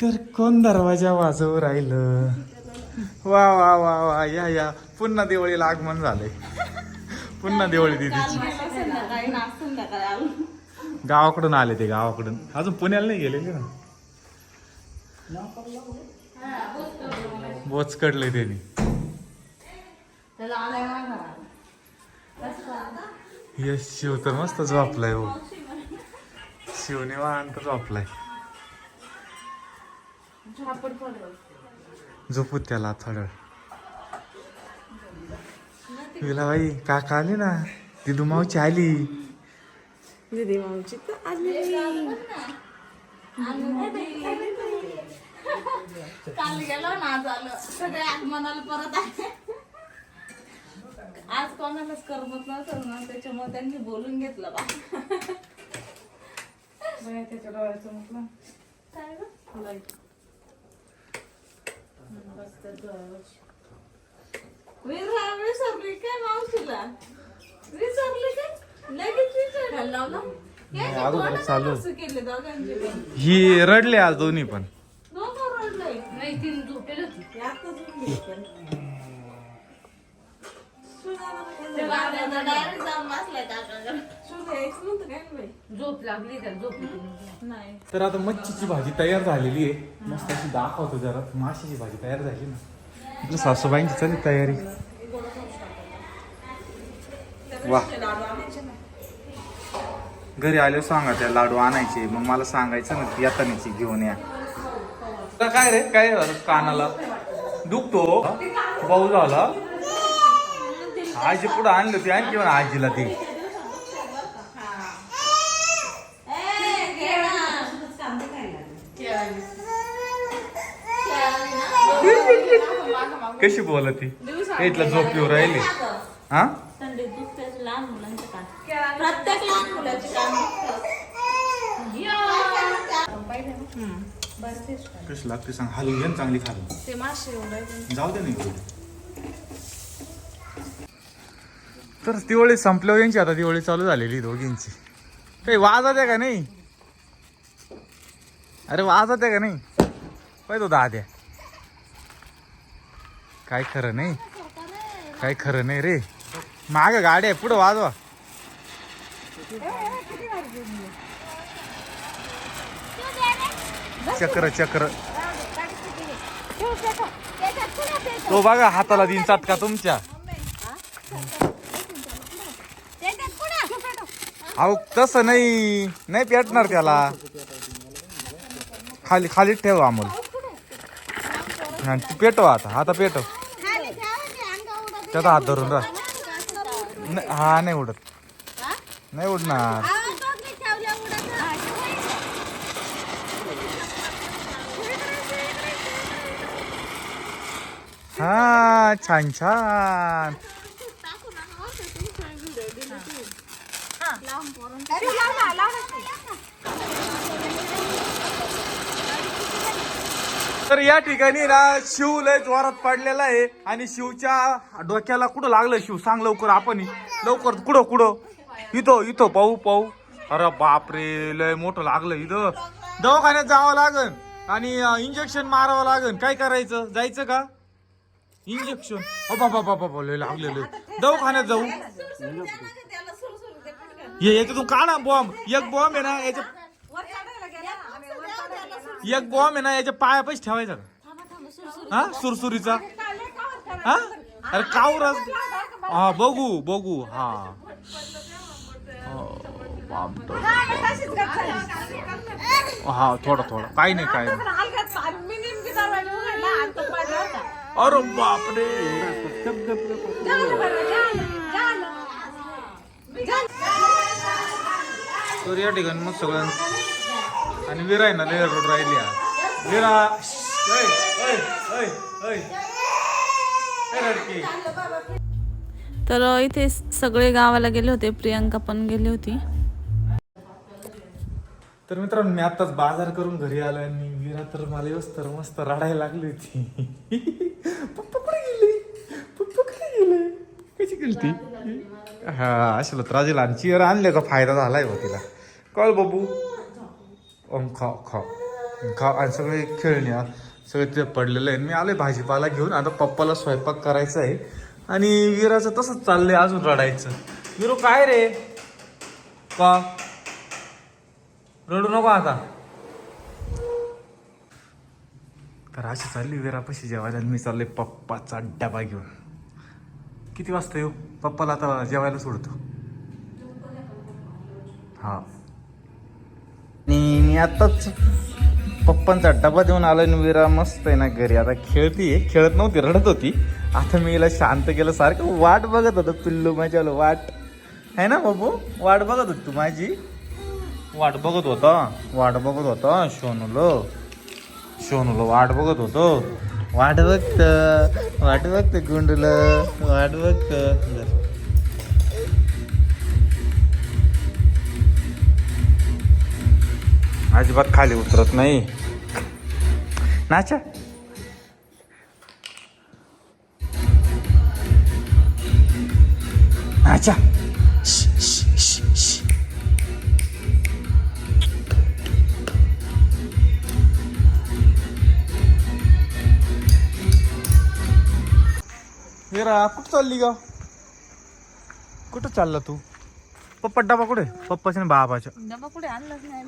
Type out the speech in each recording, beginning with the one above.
तर कोण दरवाजा वाजवू राहिलं? वा वा वा वा या या. पुन्हा दिवाळीला आगमन झालंय. पुन्हा दिवाळी दिदीची. गावाकडून आले ते गावाकडून. अजून पुण्याला नाही गेलेले ना बोच कडले त्यांनी यश शिव तर मस्त झोपलाय हो शिवने वाहन झोपलाय. झापड पडलं झोपू त्याला थोडं. विला बाई काका आले ना? दिदू मावची आली. दीदी मावची तर आली. काल गेलो ना आज आलो. सगळे आगमनाला परत आहे आज कोणालाच करमत नव्हतं ना त्याच्यामुळे त्यांनी बोलून घेतलं बा. त्याच्या डोळ्याचं म्हटलं काय विसरली काय मावशीला विसरली काय लगेच अगोदर चालू. केले दोघांचे ही रडले आज दोन्ही पण दोघं रडलंय. ती आता झोपली पण. Direct जाऊन बसलाय काकाकडे. झोप लागली तर झोप नाही. तर आता मच्छीची भाजी तयार झालेली आहे. मस्त अशी दाखवतो जरा. माशीची भाजी तयार झाली ना. आपल्या सासूबाईंची चालली तयारी. वा. लाडू आणायचे ना. घरी आले सांगा त्या लाडू आणायचे. मग मला सांगायचं ना येतानाची घेऊन या. तर काय रे? काय झालं? कानाला? दुखतो? भाऊ झाला? आजी पुढे आणली होती आणखी म्हणा आजीला ती. कशी बोलत? ती इथलं झोप येऊ राहिली. हा? लहान मुलांचे प्रत्येक लहान मुलाचे. कशी लागते सांग? हलून घे ना चांगली खालून ते मासे जाऊ दे नाही तर दिवाळी संपल्यावर यांची आता दिवाळी चालू झालेली दोघींची. काही वाजत आहे का नाही? अरे वाजत आहे का नाही? पाहिजे तो दाद्या. काय खरं नाही. काय खरं नाही रे. माग गाडी आहे पुढं वाजवा. चक्र चक्र. तो बघा हाताला दिन चटका तुमच्या. अहो तसं नाही. नाही पेटणार त्याला. खाली खाली ठेव अमोल. आणि तू पेटव आता. आता पेटव. त्याचा हात धरून राह. नाही, हा नाही उडत. नाही उडणार. हा छान छान. तर या ठिकाणी ना शिव लय जोरात पडलेला आहे आणि शिवच्या डोक्याला कुठं लागलं शिव? सांग लवकर आपण. लवकर कुठं कुठं? इथं इथं पाहू पाहू. अरे बापरे लय मोठं लागलं इथं. दवाखान्यात जावं लागन आणि इंजेक्शन मारावं लागन. काय करायचं? जायचं का? इंजेक्शन अ बाबा बाबा बाबा लय लागलेलं दवाखान्यात जाऊ. ये याच्यातून काढा बॉम्ब एक बॉम्ब आहे ना याच्या एक बॉम्ब आहे ना याच्या पायापाशी ठेवायचा का हा? सुरसुरीचा? हा? अरे कावरच हा बघू बघू हा. हो, हा थोडं थोडं. काही नाही काही नाही. अरे बापरे तर या ठिकाणी मग सगळं आणि विरा आहे ना लय रोड राहिली आज. विरा. तर इथे सगळे गावाला गेले होते प्रियांका पण गेली होती. तर मित्रांनो मी आताच बाजार करून घरी आलो आणि विरा तर मला व्यवस्थ तर मस्त रडायला लागली होती. पप्पा कुठे गेले? पप्पा कुठे गेले? कशी गेली ती? हा अशाला त्रास दिला आणि चिअर आणले का फायदा झालाय हो तिला. कळ बाबू. खा खा खा आणि सगळे खेळणे सगळे ते पडलेलं आहे मी आले भाजीपाला घेऊन. आता पप्पाला स्वयंपाक करायचा आहे. आणि विराचं तसंच चाललंय अजून रडायचं. विरो काय रे? का? रडू नको आता. तर अशी चालली विरापाशी जेवायला आणि मी चाललोय पप्पाचा डबा घेऊन. किती वाजता येऊ? पप्पाला आता जेवायला सोडतो. हा. आणि आताच पप्पांचा डबा देऊन आलो आणि विरा मस्त आहे ना घरी. आता खेळतीये. खेळत नव्हती रडत होती. आता मी हिला शांत केलं सारखं वाट बघत होतं. पिल्लू माझ्या वाट. आहे ना बाबू? वाट बघत होती तू माझी? वाट बघत होता. वाट बघत होता सोनूलो सोनूलो वाट बघत होतो. वाट बघत वाट बघत गुंडूला. वाट बघत. अजिबात खाली उतरत नाही. नाचा. नाचा. श, कुठं चालली का कुठं चालला तू? पप्पा डबा कुठे? पप्पाच्या बाबाच्या. डबा कुठे आणलाच नाही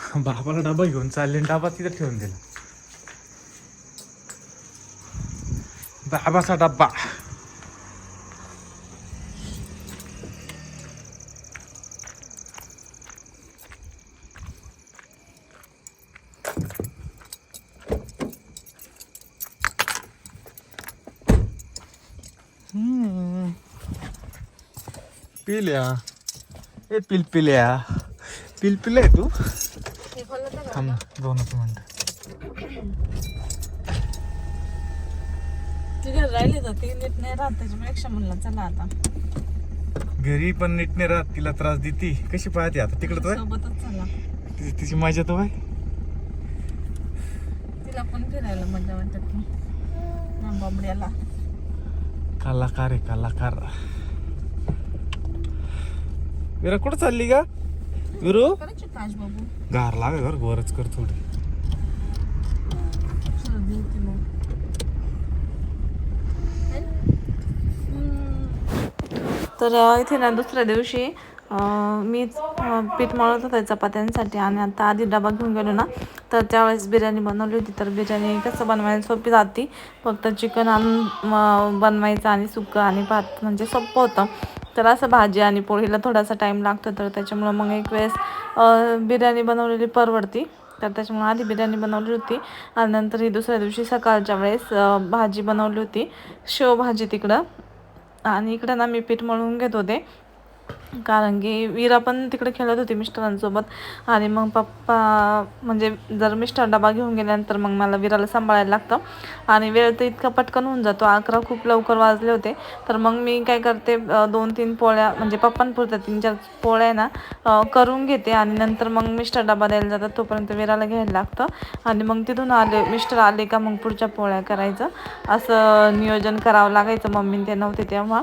बाबाला डबा घेऊन चालले डबा तिथं ठेवून दिला. बाबाचा डब्बा हम्म. पिल्या. ए पिलपिल्या. पिलपिल्या आहे तू? थांब दोनच मिनिट ती राहिली तर ती नीट नाही राहत त्याच्यापेक्षा म्हणलं चला आता. घरी पण नीट नाही राहत तिला त्रास देती. कशी पाहते आता तिकडं तर? तिची मजा तर बाय तिला पण फिरायला मजा वाटत ना बाबड्याला. कलाकार आहे कलाकार. विरा कुठं चालली का विरू गार लाग घर गोरच कर थोडी. तर इथे ना दुसऱ्या दिवशी अ, पीठ मळत होते चपात्यांसाठी आणि आता आधी डबा घेऊन गेलो ना तर त्यावेळेस बिर्याणी बनवली होती. तर बिर्याणी कसं बनवायला सोपी जाती. फक्त चिकन आणून म, बनवायचं आणि सुकं आणि भात म्हणजे सोपं होतं. तर असं भाजी आणि पोळीला थोडासा टाईम लागतो तर त्याच्यामुळं मग एक वेळेस बिर्याणी बनवलेली परवडती. तर त्याच्यामुळे आधी बिर्याणी बनवली होती. आणि नंतर ही दुसऱ्या दिवशी सकाळच्या वेळेस भाजी बनवली होती. शेवभाजी तिकडं. आणि इकडं ना मी पीठ मळून घेत होते. कारण की वीरा पण तिकडे खेळत होती मिस्टरांसोबत. आणि मग पप्पा म्हणजे जर मिस्टर डबा घेऊन गेल्यानंतर मग मला विराला सांभाळायला लागतं. आणि वेळ तर इतका पटकन होऊन जातो. अकरा खूप लवकर वाजले होते. तर मग मी काय करते दोन तीन पोळ्या म्हणजे पप्पांपुरत्या तीन चार पोळ्या आहे ना करून घेते. आणि नंतर मग मिस्टर डबा द्यायला जातात. तोपर्यंत विराला घ्यायला लागतं. आणि मग तिथून आले मिस्टर आले का मग पुढच्या पोळ्या करायचं. असं नियोजन करावं लागायचं. मम्मी ते नव्हते तेव्हा.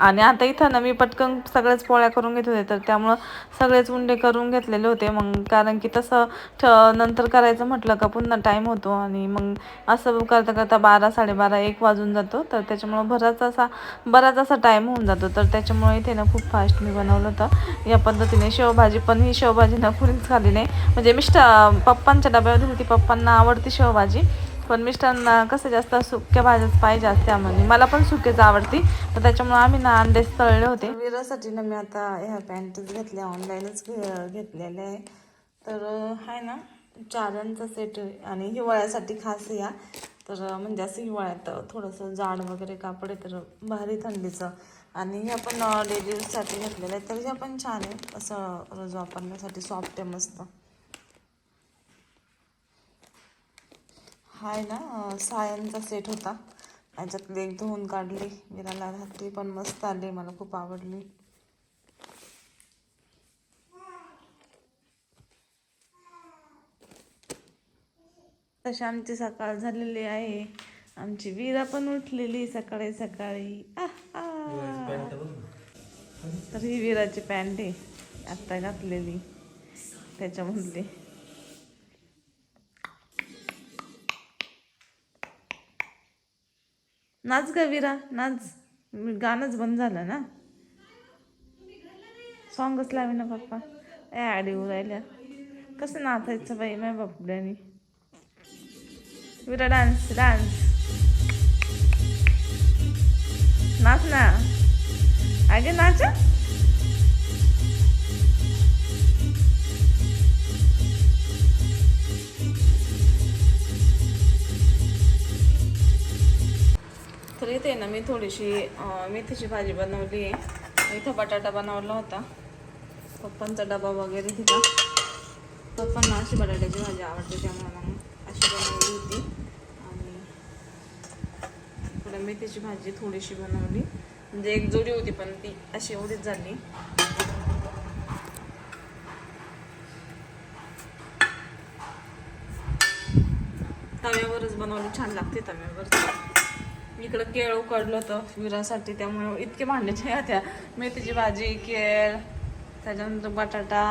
आणि आता इथं ना मी पटकन सगळ्याच पोळ्या करून घेत होते तर त्यामुळं सगळेच उंडे करून घेतलेले होते. मग कारण की तसं ठ नंतर करायचं म्हटलं का पुन्हा टाईम होतो आणि मग असं करता करता बारा साडेबारा एक वाजून जातो. तर त्याच्यामुळं बराच असा बराच असा टाईम होऊन जातो. तर त्याच्यामुळे इथे ना खूप फास्ट मी बनवलं होतं. या पद्धतीने शेवभाजी पण ही शेवभाजी ना कुणीच खाली नाही. म्हणजे मिस्टर पप्पांच्या डब्यावर होती. पप्पांना आवडती शेवभाजी. पण मिस्टरांना कसं जास्त सुक्या भाज्याच पाहिजे असते म्हणजे मला पण सुकेच आवडते तर त्याच्यामुळे आम्ही ना अंडेच तळले होते. विरासाठी ना मी आता ह्या पॅन्टच घेतल्या ऑनलाईनच घेतलेल्या आहे. तर आहे ना चारांचा सेट आणि हिवाळ्यासाठी खास या. तर म्हणजे असं हिवाळ्यात थोडंसं जाड वगैरे कापड आहे तर भारी थंडीचं. आणि ह्या पण डेली घेतलेलं आहे तर ह्या पण छान आहे असं रोज वापरण्यासाठी सॉफ्ट आहे मस्त. हाय ना सायनचा सायांचा सेट होता. याच्यातली एक धुवून काढली. विराला घातली पण मस्त आली मला खूप आवडली. तशी आमची सकाळ झालेली आहे. आमची विरा पण उठलेली सकाळी सकाळी. तर ही विराची पॅन्ट आहे. आत्ता घातलेली. त्याच्यामधली. नाच ग विरा नाच. गाणंच बंद झालं ना. सॉंगच लावे ना पप्पा. ए आडी राहिल्या कसं नाचायचं बाई माझ्या बापड्यानी. विरा डान्स डान्स. नाच ना. अगे नाच. तर इथे ना मी थोडीशी मेथीची भाजी बनवली आहे. इथं बटाटा बनवला होता. पप्पांचा डबा वगैरे दिला. पप्पांना अशी बटाट्याची भाजी आवडते त्यामुळे मग अशी बनवली होती. आणि थोडं मेथीची भाजी थोडीशी बनवली. म्हणजे एक जोडी होती पण ती अशी एवढीच झाली. तव्यावरच बनवली छान लागते तव्यावर इकडं केळ उकडलं होतं विरासाठी त्यामुळे इतके भांड्याच्या होत्या. मेथीची भाजी केळ त्याच्यानंतर बटाटा